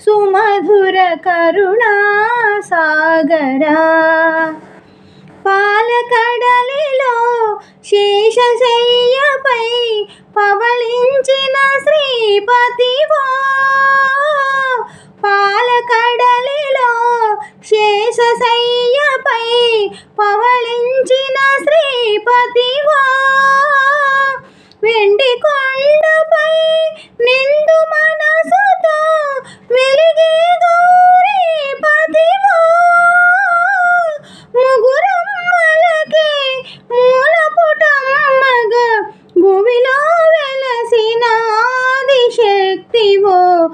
సుమధుర కరుణా సాగరా పాలకడలిలో శేషశయ్యపై పవళించిన శ్రీపతివో పాలకడలిలో శేషశయ్యపై పవళించిన శ్రీపతివా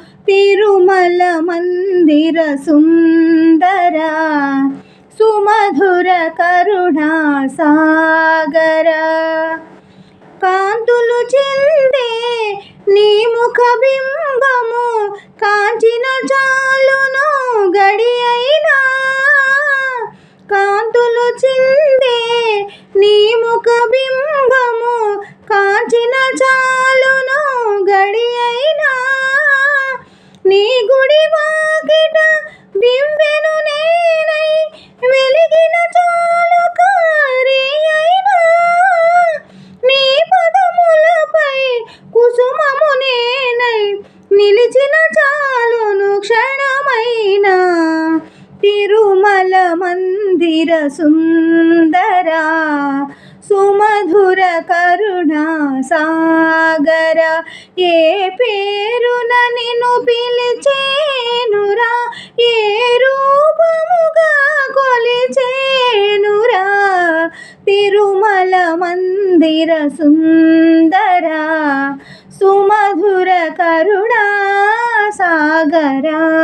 తిరుమల మందిర సుందర సుమధుర కరుణా సాగర. కాంతులు చెందే నీ ముఖ బింబము కాంచిన చాలును గడి అయినా. కాంతులు చిందే నీ ముఖ బింబము దివ్యను నేనై వెలిగిన చాలు కారి అయినా నీ పదములపై కుసుమము నేనై నిలిచిన చాలును క్షణమైన. తిరుమల మందిర సుందరా సుమధుర కరుణా సాగర ఏ పేరున నిన్ను పిలిచే తిరుమల మందిర సుందర సుమధుర కరుణా సాగరా.